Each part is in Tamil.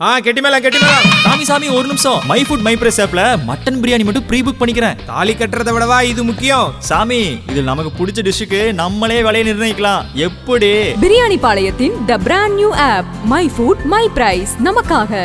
ஆ கெட்டி மேளம் கெட்டி சாமி சாமி ஒரு நிமிஷம். மை ஃபுட் மை பிரஸ் ஆப்ல மட்டன் பிரியாணி மட்டும் ப்ரீ புக் பண்ணிக்கிறேன். தாலி கட்டுறதை விடவா இது முக்கியம்? சாமி இதில் நமக்கு பிடிச்ச டிஷ்ஷுக்கு நம்மளே விலையை நிர்ணயிக்கலாம். எப்படி? Biryani பாளையத்தின் the brand new app my food my price நமக்காக.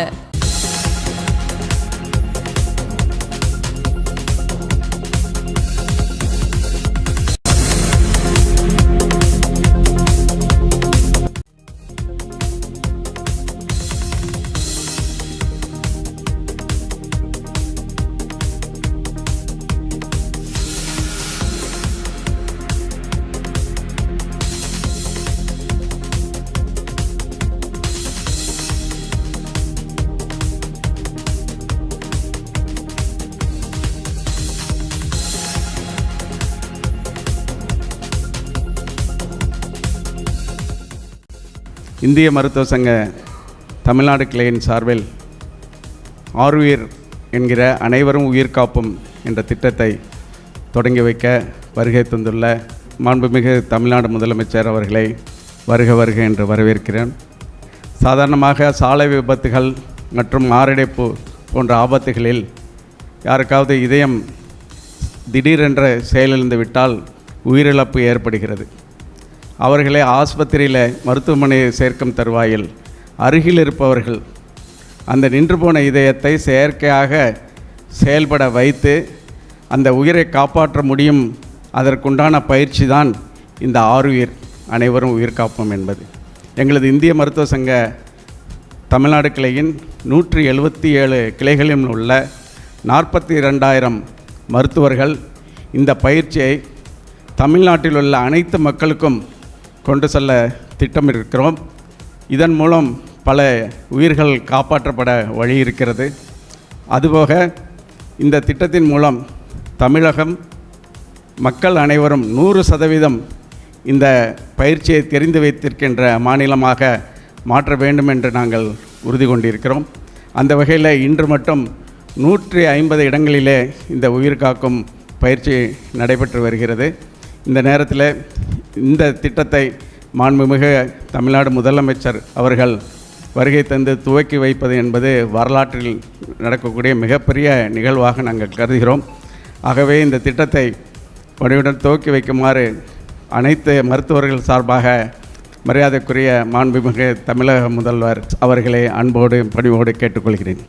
இந்திய மருத்துவ சங்க தமிழ்நாடு கிளையின் சார்பில் ஆருயிர் என்கிற அனைவரும் உயிர் காப்பும் என்ற திட்டத்தை தொடங்கி வைக்க வருகை தந்துள்ள மாண்புமிகு தமிழ்நாடு முதலமைச்சர் அவர்களை வருக வருக என்று வரவேற்கிறேன். சாதாரணமாக சாலை விபத்துகள் மற்றும் மாரடைப்பு போன்ற ஆபத்துகளில் யாருக்காவது இதயம் திடீரென்ற செயலிழந்து விட்டால் உயிரிழப்பு ஏற்படுகிறது. அவர்களை ஆஸ்பத்திரியில் மருத்துவமனையை சேர்க்கும் தருவாயில் அருகில் இருப்பவர்கள் அந்த நின்று போன இதயத்தை செயற்கையாக செயல்பட வைத்து அந்த உயிரை காப்பாற்ற முடியும். அதற்குண்டான பயிற்சி தான் இந்த ஆறுயிர் அனைவரும் உயிர் காப்போம் என்பது. எங்களது இந்திய மருத்துவ சங்க தமிழ்நாடு கிளையின் நூற்றி எழுபத்தி ஏழு கிளைகளிலும் உள்ள நாற்பத்தி ரெண்டாயிரம் மருத்துவர்கள் இந்த பயிற்சியை தமிழ்நாட்டில் உள்ள அனைத்து மக்களுக்கும் கொண்டு செல்ல திட்டமிட்டிருக்கிறோம். இதன் மூலம் பல உயிர்கள் காப்பாற்றப்பட வழி இருக்கிறது. அதுபோக இந்த திட்டத்தின் மூலம் தமிழகம் மக்கள் அனைவரும் நூறு சதவீதம் இந்த பயிற்சியை தெரிந்து வைத்திருக்கின்ற மாநிலமாக மாற்ற வேண்டும் என்று நாங்கள் உறுதி கொண்டிருக்கிறோம். அந்த வகையில் இன்று மட்டும் நூற்றி ஐம்பது இடங்களிலே இந்த உயிர் காக்கும் பயிற்சி நடைபெற்று வருகிறது. இந்த நேரத்தில் இந்த திட்டத்தை மாண்புமிகு தமிழ்நாடு முதலமைச்சர் அவர்கள் வருகை தந்து துவக்கி வைப்பது என்பது வரலாற்றில் நடக்கக்கூடிய மிகப்பெரிய நிகழ்வாக நாங்கள் கருதுகிறோம். ஆகவே இந்த திட்டத்தை பணியுடன் துவக்கி வைக்குமாறு அனைத்து மருத்துவர்கள் சார்பாக மரியாதைக்குரிய மாண்புமிகு தமிழக முதல்வர் அவர்களை அன்போடு பணிவோடு கேட்டுக்கொள்கிறேன்.